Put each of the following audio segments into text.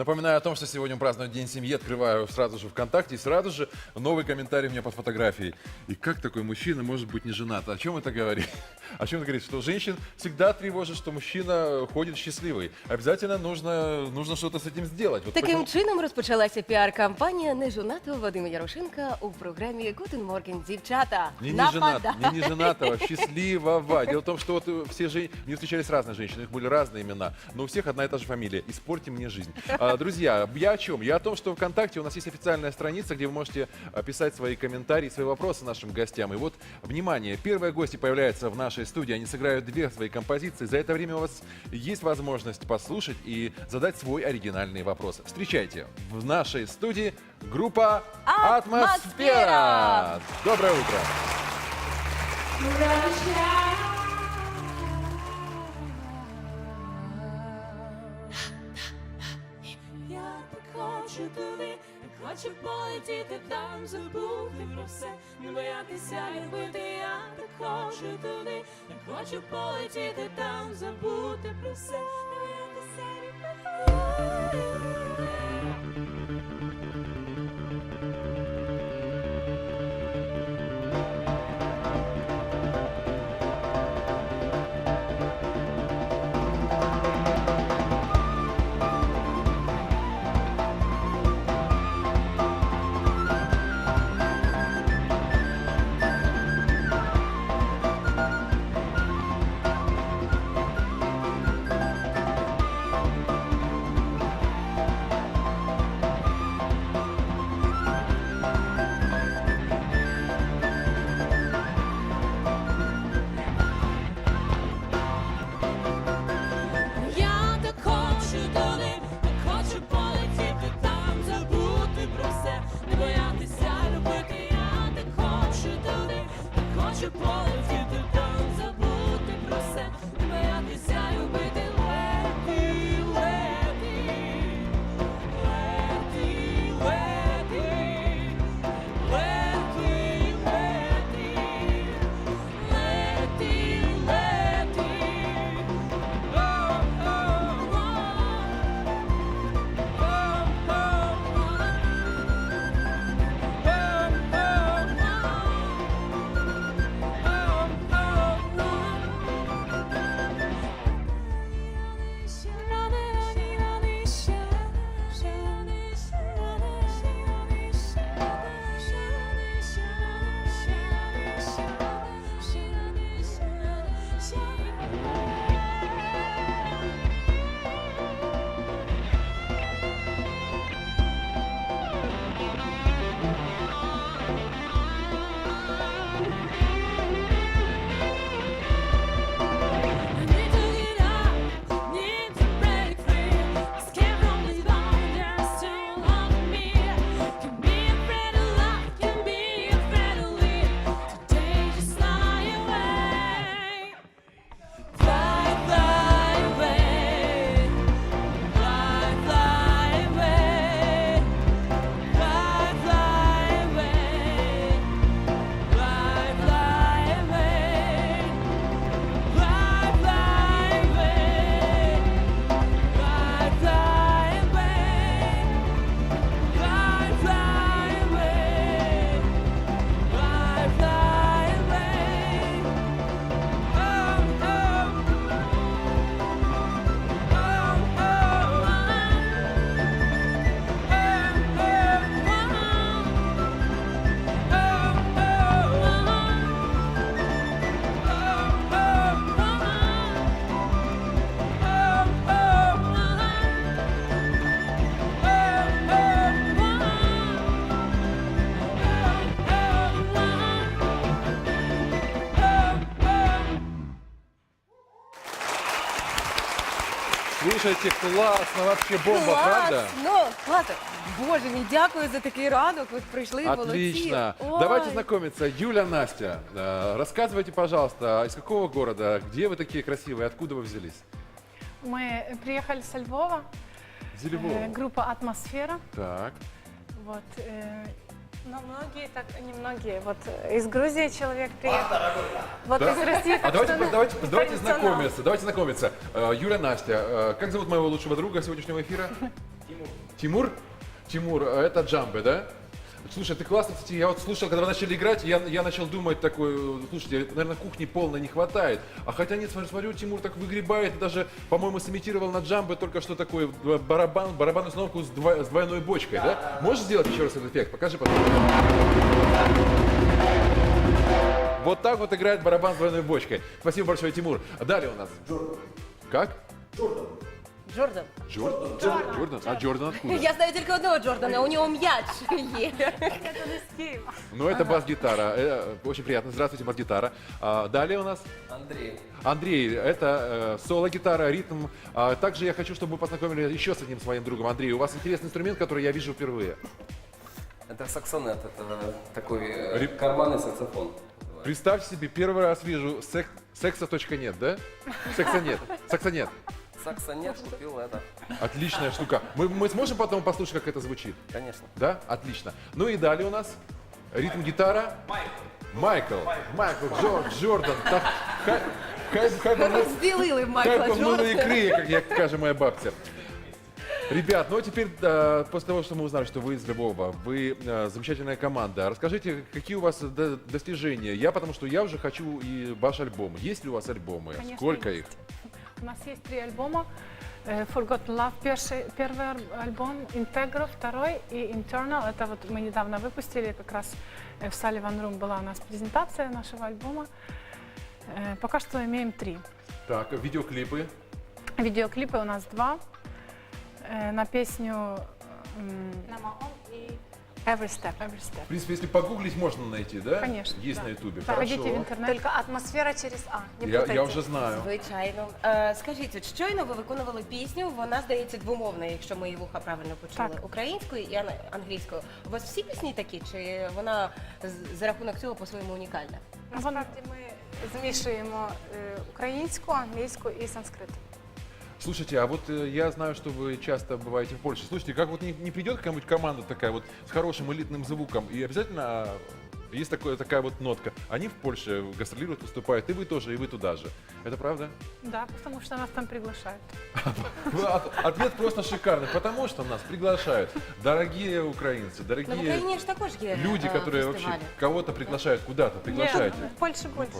Напоминаю о том, что сегодня мы празднуем День семьи. Открываю сразу же ВКонтакте и сразу же новый комментарий мне под фотографией. И как такой мужчина может быть не женат? О чем это говорит? О чем это говорит? Что женщин всегда тревожит, что мужчина ходит счастливый. Обязательно нужно, нужно что-то с этим сделать. Вот Таким почему- чином розпочалася піар-кампанія нежонатого Вадима Ярошенка у програмі Гутен Морген. Дівчата, Не, не напада- женат, не, не женатого, счастливого. Дело в том, что вот э, все же мне встречались разные женщины, у них были разные имена, но у всех одна и та же фамилия. Испорти мне жизнь. А, друзья, я о чем? Я о том, что ВКонтакте у нас есть официальная страница, где вы можете а, писать свои комментарии, свои вопросы нашим гостям. И вот, внимание, первые гости появляются в нашей студии, они сыграют две свои композиции. За это время у вас есть возможность послушать и задать свой оригинальный вопрос. Встречайте в нашей студии группа «Атмосфера». Доброе утро! Я хочу туди, хочу полетіти там, забути про все, не боятися любити. Я так хочу туди, хочу полетіти там, забути про все, не боятися любити. Слушайте, классно, вообще бомба, Клас! правда? Ну, класно. Боже мій, дякую за такий ранок. Ви прийшли, Отлично. молодці. Ой. Давайте знакомиться. Юля, Настя, э, рассказывайте, пожалуйста, из какого города, где вы такие красивые, откуда вы взялись? Мы приехали со Львова, Из Львова. э, группа «Атмосфера». Так. Вот, э, но многие, так не многие. Вот э, из Грузии человек приехал. Вот Да? из России. А так давайте, что, ну, давайте, давайте традиционно. знакомиться, давайте знакомиться. Э, Юля, Настя, э, как зовут моего лучшего друга сегодняшнего эфира? Тимур? Тимур, а это Джамбе, да? Слушай, ты классно, кстати, я вот слушал, когда вы начали играть, я, я начал думать такой, э, слушайте, наверное, кухни полной не хватает. А хотя нет, смотрю, смотрю, Тимур так выгребает, даже, по-моему, сымитировал на джамбе только что такой э, барабан, барабанную установку с, дво- с двойной бочкой, да? Можешь сделать еще раз этот эффект? Покажи, пожалуйста. Вот так вот играет барабан с двойной бочкой. Спасибо большое, Тимур. А Далее у нас. Как? Джордан. Джордан? Джордан? А Джордан откуда? Я знаю тільки одного Джордана, у нього м'яч є. Это не с Киева. Ну, это бас-гитара. Э, Очень приятно. Здравствуйте, бас-гитара. А, Далее у нас Андрей. Андрей. Это э, соло-гитара, ритм. А, Также я хочу, чтобы вы познакомили еще с одним своим другом. Андрей, у вас интересный инструмент, который я вижу впервые. Это саксонет, это такой э, Рип- карманный саксофон. Представьте себе, первый раз вижу сек- секса.нет, да? Сексонет. Саксонет. Саксонет купил это, Отличная штука. Мы, мы сможем потом послушать, как это звучит? конечно. Да? Отлично. Ну и далее у нас ритм гитара. Майкл. Майкл. Джо, Джордан. Так, хай, хай, хай, Ми ми- розділили хай Майкла воно Джордана. икры, как я каже моя бабця. Ребят, ну а теперь, да, после того, что мы узнали, что вы из Львова, вы э, замечательная команда, расскажите, какие у вас до- достижения? Я, потому что я уже хочу и ваш альбом. Есть ли у вас альбомы? Конечно, Сколько есть. их? У нас есть три альбома. Э, Forgotten Love первый, первый альбом, Integro второй и Internal. Это вот мы недавно выпустили, как раз э, в Sullivan Room была у нас презентация нашего альбома. Э, Пока что имеем три. Так, видеоклипы. Видеоклипы у нас два. На песню м, Every Step. Every Step. В принципе, если погуглить, можно найти, да? Конечно, Есть да. на ютубе. Заходите в интернет. Только атмосфера через А. Не Я, путайте. я вже знаю. Звичайно. Е, скажіть, от щойно ви виконували пісню, вона здається двомовна, якщо мої вуха правильно почули. Так. Українською і ан- англійською. У вас всі пісні такі, чи вона з- за рахунок цього по-своєму унікальна? Насправді ми змішуємо е, українську, англійську і санскрит. Слушайте, а вот э, я знаю, что вы часто бываете в Польше. Слушайте, как вот не, не придет какая-нибудь команда такая вот с хорошим элитным звуком, и обязательно а, есть такое, такая вот нотка. Они в Польше гастролируют, выступают, и вы тоже, и вы туда же. Это правда? Да, потому что нас там приглашают. Ну, от- Ответ просто шикарный, потому что нас приглашают. Дорогие украинцы, Ну, в дорогие Україні ж також є люди, е, которые вообще фестивалі. кого-то приглашают куда-то, приглашайте. Нет, в Польше больше.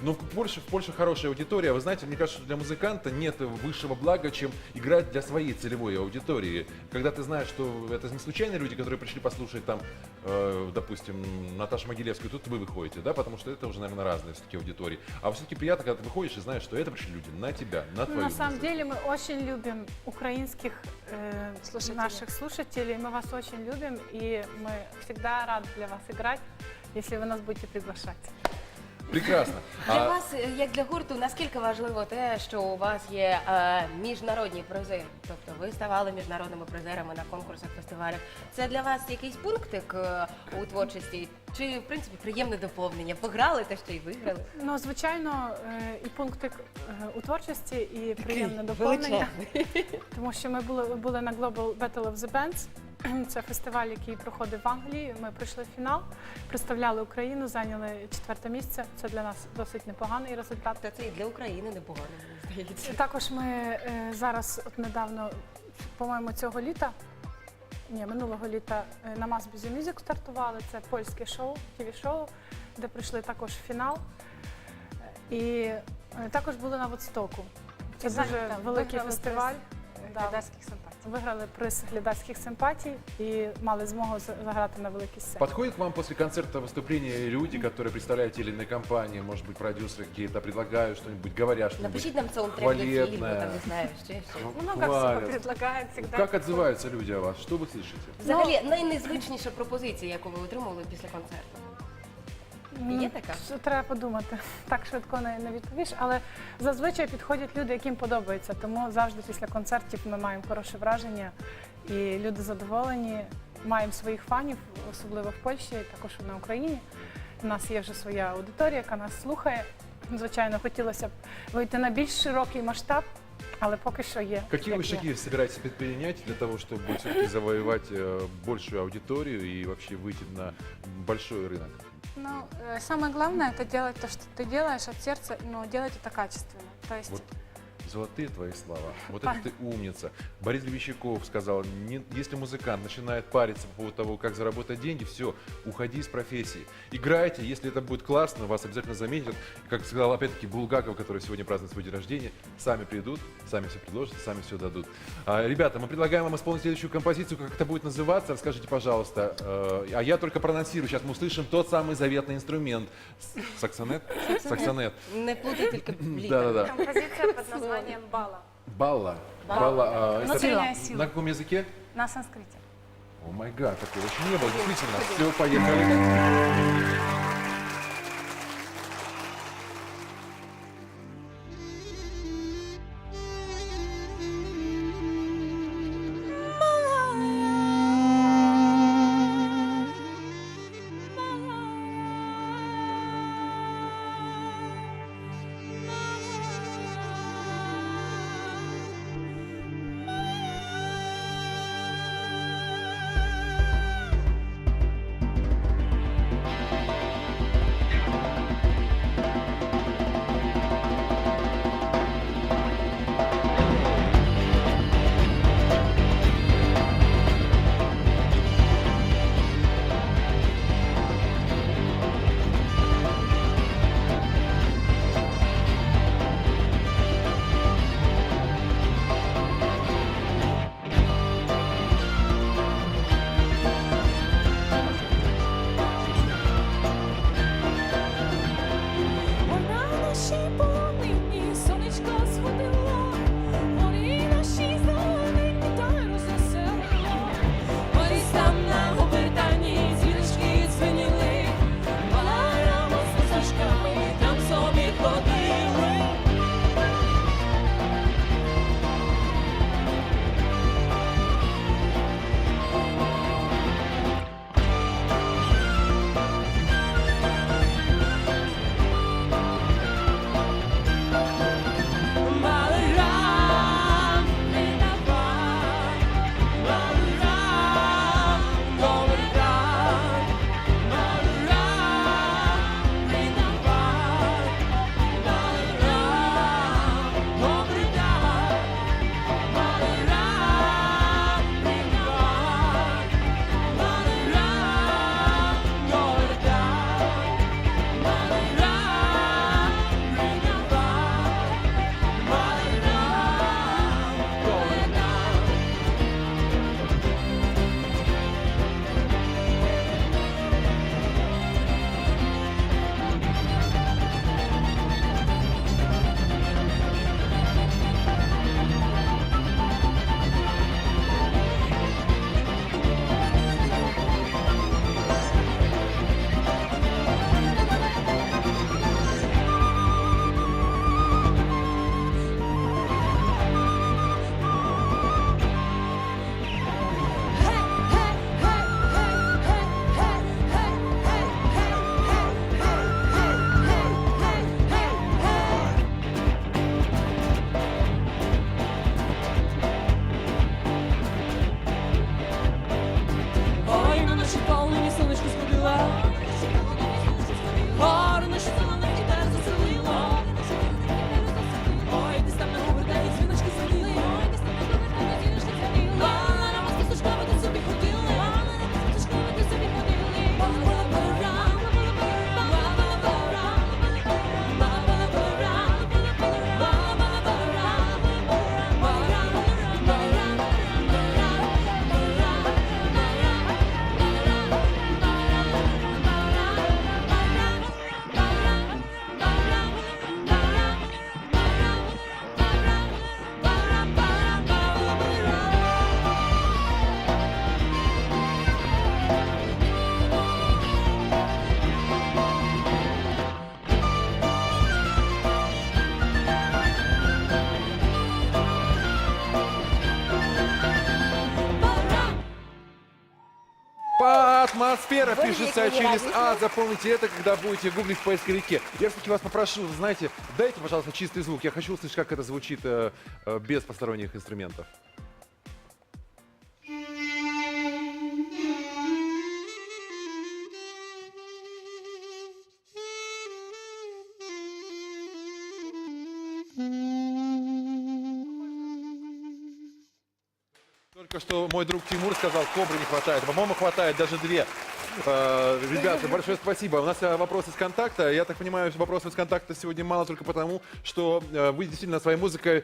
ну. Но в Польше, в Польше хорошая аудитория. Вы знаете, мне кажется, что для музыканта нет высшего блага, чем играть для своей целевой аудитории. Когда ты знаешь, что это не случайные люди, которые пришли послушать там, э, допустим, Наташу Могилевскую, тут вы выходите, да, потому что это уже, наверное, разные все-таки аудитории. А все-таки приятно, когда ты выходишь и знаешь, что это пришли люди на тебя, на Ну, твою на самом музыку. деле мы очень любим украинских э, Слушателей. наших слушателей. Мы вас очень любим и мы всегда рады для вас играть, если вы нас будете приглашать. Прекрасно. Для А, вас, е, як для гурту, наскільки важливо те, що у вас є е, міжнародні призи? Тобто ви ставали міжнародними призерами на конкурсах, фестивалях. Це для вас якийсь пунктик е, у творчості? Чи в принципі приємне доповнення? Пограли те, що й виграли? Ну, звичайно, е, і пунктик е, у творчості, і приємне доповнення. Тому що ми були, були на Global Battle of the Bands. Це фестиваль, який проходив в Англії. Ми прийшли в фінал, представляли Україну, зайняли четверте місце. Це для нас досить непоганий результат. Та це і для України непогано, мені здається. Також ми е, зараз, от недавно, по-моєму, цього літа, ні, минулого літа е, на Mass Busy Music стартували. Це польське шоу, тіві-шоу, де прийшли також в фінал. І е, також були на Водстоку. Це дуже великий фестиваль. Глядацьких симпатій. Виграли приз глядацьких симпатій і мали змогу з- заграти на великій сцені. Подходят к вам после концерта выступления люди, которые представляют те или иные компании, может быть, продюсеры какие-то, предлагают что-нибудь, говорят что-нибудь Напишіть нам саундтрек для фільму, хвалебное. там не знаю, ще ще. Ну, Много всего хвалят. предлагают всегда. Как отзываются люди о вас? Что вы слышите? Взагалі найнезвичніша пропозиція, яку ви отримали після концерту. Є така? що Треба подумати. Так швидко не, не відповіш, але зазвичай підходять люди, яким подобається. Тому завжди після концертів ми маємо хороше враження і люди задоволені. Маємо своїх фанів, особливо в Польщі, також на Україні. У нас є вже своя аудиторія, яка нас слухає. Звичайно, хотілося б вийти на більш широкий масштаб, але поки що є. Какие як вы є. шаги собираетесь предпринять для того, чтобы все-таки завоевать э, большую аудиторию и вообще выйти на большой рынок? Ну, э, самое главное это делать то, что ты делаешь от сердца, но делать это качественно. То есть Вот Золотые твои слова. Вот это ты умница. Борис Гребенщиков сказал, не- если музыкант начинает париться по поводу того, как заработать деньги, все, уходи из профессии. Играйте, если это будет классно, вас обязательно заметят. Как сказал опять-таки Булгаков, который сегодня празднует свой день рождения, сами придут, сами все предложат, сами все дадут. А, ребята, мы предлагаем вам исполнить следующую композицию, как это будет называться, расскажите, пожалуйста. Э, а я только прононсирую, сейчас мы услышим тот самый заветный инструмент. Саксонет? Саксонет. Не плутайте тільки літери. Да-да-да. Композиция под названием «Бала». Балла. Балла. а, это Внутренняя сила. на каком языке? На санскрите. О май гад, такого еще не было, действительно. Все, поехали. Атмосфера Вы пишется через А. Запомните это, когда будете гуглить в поисковике. Я все-таки вас попрошу, знаете, дайте, пожалуйста, чистый звук. Я хочу услышать, как это звучит э, э, без посторонних инструментов. Только что мой друг Тимур сказал, кобры не хватает. По-моему, хватает даже две. Э, Ребята, большое спасибо. У нас э, вопрос из контакта. Я так понимаю, что вопросов из контакта сегодня мало только потому, что э, вы действительно своей музыкой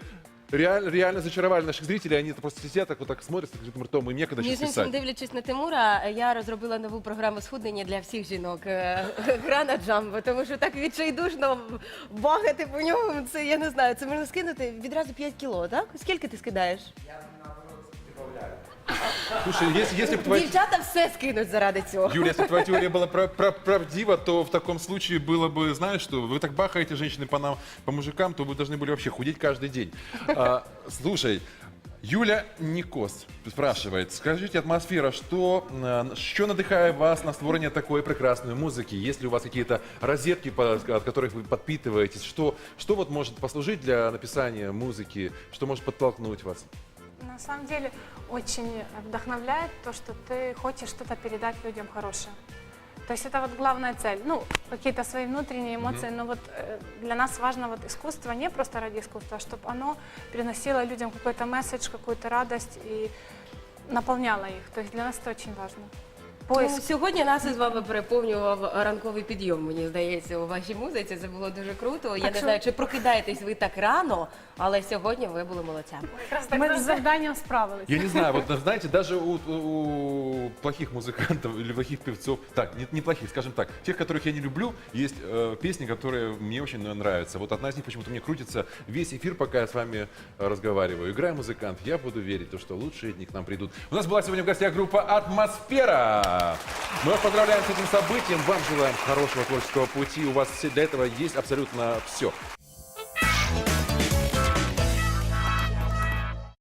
реаль- реально зачаровали наших зрителей. Они просто сидят, так вот так смотрят с открытым ртом, им некогда сейчас Між іншим, писать. дивлячись на Тимура, я розробила нову програму схуднення для всіх жінок. Е, Гра на джамбо, тому що так відчайдушно багати по ньому. Це я не знаю. Це можна скинути відразу 5 кіло, так? Скільки ти скидаєш? Слушай, если, если бы твоя... Дівчата все скинуть заради цього. Юля, если бы твоя теория была про- про- правдива, то в таком случае было бы, знаешь что, вы так бахаете женщины по нам, по мужикам, то вы должны были вообще худеть каждый день. А, слушай, Юля Никос спрашивает, скажите, атмосфера, что, э, що надихає вас на створення такої прекрасної музики? Есть ли у вас какие-то розетки, по- от которых вы подпитываетесь? Что, что вот может послужить для написания музыки? Что может подтолкнуть вас? На самом деле очень вдохновляет то, что ты хочешь что-то передать людям хорошее. То есть это вот главная цель. Ну, какие-то свои внутренние эмоции, но вот э, для нас важно вот искусство не просто ради искусства, чтобы оно приносило людям какой-то месседж, какую-то радость и наполняло их. То есть для нас это очень важно. Ну, Поиск. сьогодні нас із вами переповнював ранковий підйом, мені здається, у вашій музиці. Це було дуже круто. Я Так не що- знаю, чи прокидаєтесь ви так рано, але сьогодні ви були молодцями. Ми з завданням справилися. Я не знаю, вот знаете, даже у, у плохих музыкантов или плохих певцов, так, не, не плохих, скажем так, тех, которых я не люблю, есть э, песни, которые мне очень нравятся. Вот одна из них почему-то мне крутится весь эфир, пока я с вами э, разговариваю. Играя музыкант, я буду верить, то, что лучшие дни к нам придут. У нас была сегодня в гостях группа «Атмосфера». Мы вас поздравляем с этим событием, вам желаем хорошего творческого пути, у вас для этого есть абсолютно все.